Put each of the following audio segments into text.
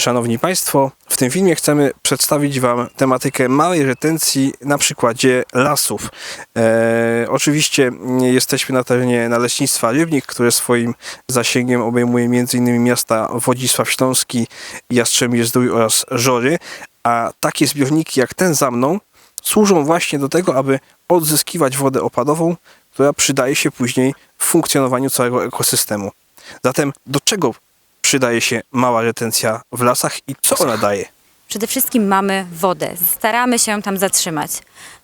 Szanowni Państwo, w tym filmie chcemy przedstawić Wam tematykę małej retencji na przykładzie lasów. E, oczywiście jesteśmy na terenie Naleśnictwa Rybnik, które swoim zasięgiem obejmuje m.in. miasta Wodzisław Śląski, Jastrzębie Zdrój oraz Żory, a takie zbiorniki jak ten za mną służą właśnie do tego, aby odzyskiwać wodę opadową, która przydaje się później w funkcjonowaniu całego ekosystemu. Zatem do czego przydaje się mała retencja w lasach i co ona daje? Przede wszystkim mamy wodę. Staramy się tam zatrzymać.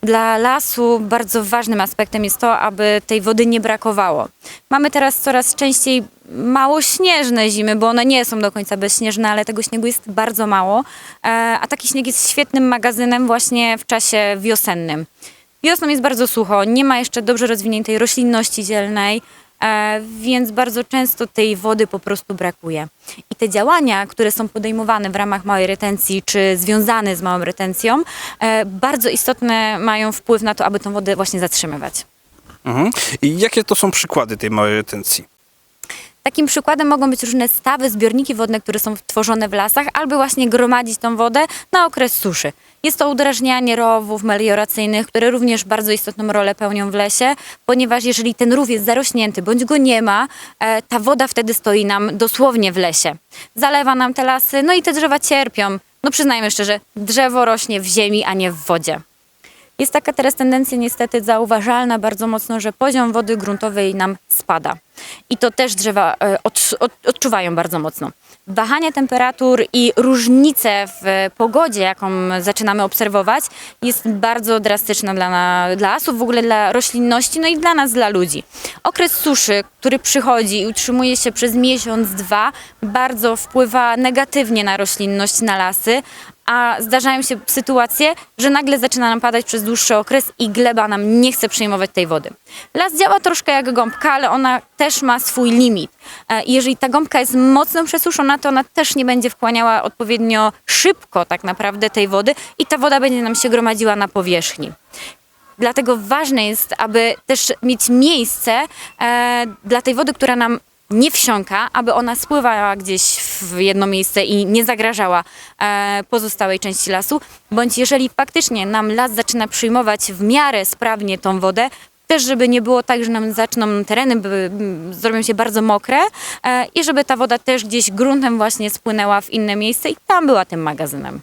Dla lasu bardzo ważnym aspektem jest to, aby tej wody nie brakowało. Mamy teraz coraz częściej mało śnieżne zimy, bo one nie są do końca bezśnieżne, ale tego śniegu jest bardzo mało. E, A taki śnieg jest świetnym magazynem właśnie w czasie wiosennym. Wiosną jest bardzo sucho, nie ma jeszcze dobrze rozwiniętej roślinności zielnej, więc bardzo często tej wody po prostu brakuje. I te działania, które są podejmowane w ramach małej retencji, czy związane z małą retencją, e, bardzo istotne mają wpływ na to, aby tą wodę właśnie zatrzymywać. Mhm. I jakie to są przykłady tej małej retencji? Takim przykładem mogą być różne stawy, zbiorniki wodne, które są tworzone w lasach, albo właśnie gromadzić tą wodę na okres suszy. Jest to udrażnianie rowów melioracyjnych, które również bardzo istotną rolę pełnią w lesie, ponieważ jeżeli ten rów jest zarośnięty bądź go nie ma, e, ta woda wtedy stoi nam dosłownie w lesie. Zalewa nam te lasy, no i te drzewa cierpią. No przyznajmy szczerze, drzewo rośnie w ziemi, a nie w wodzie. Jest taka teraz tendencja niestety zauważalna bardzo mocno, że poziom wody gruntowej nam spada. I to też drzewa e, od, od, odczuwają bardzo mocno. Wahania temperatur i różnice w pogodzie, jaką zaczynamy obserwować, jest bardzo drastyczna dla, dla lasów, w ogóle dla roślinności, no i dla nas, dla ludzi. Okres suszy, który przychodzi i utrzymuje się przez miesiąc, dwa, bardzo wpływa negatywnie na roślinność, na lasy, a zdarzają się sytuacje, że nagle zaczyna nam padać przez dłuższy okres i gleba nam nie chce przyjmować tej wody. Las działa troszkę jak gąbka, ale ona też ma swój limit. E, Jeżeli ta gąbka jest mocno przesuszona, to ona też nie będzie wchłaniała odpowiednio szybko tak naprawdę tej wody i ta woda będzie nam się gromadziła na powierzchni. Dlatego ważne jest, aby też mieć miejsce e, dla tej wody, która nam nie wsiąka, aby ona spływała gdzieś w jedno miejsce i nie zagrażała e, pozostałej części lasu, bądź jeżeli faktycznie nam las zaczyna przyjmować w miarę sprawnie tą wodę, też żeby nie było tak, że nam zaczną tereny, by, m, zrobią się bardzo mokre e, i żeby ta woda też gdzieś gruntem właśnie spłynęła w inne miejsce i tam była tym magazynem.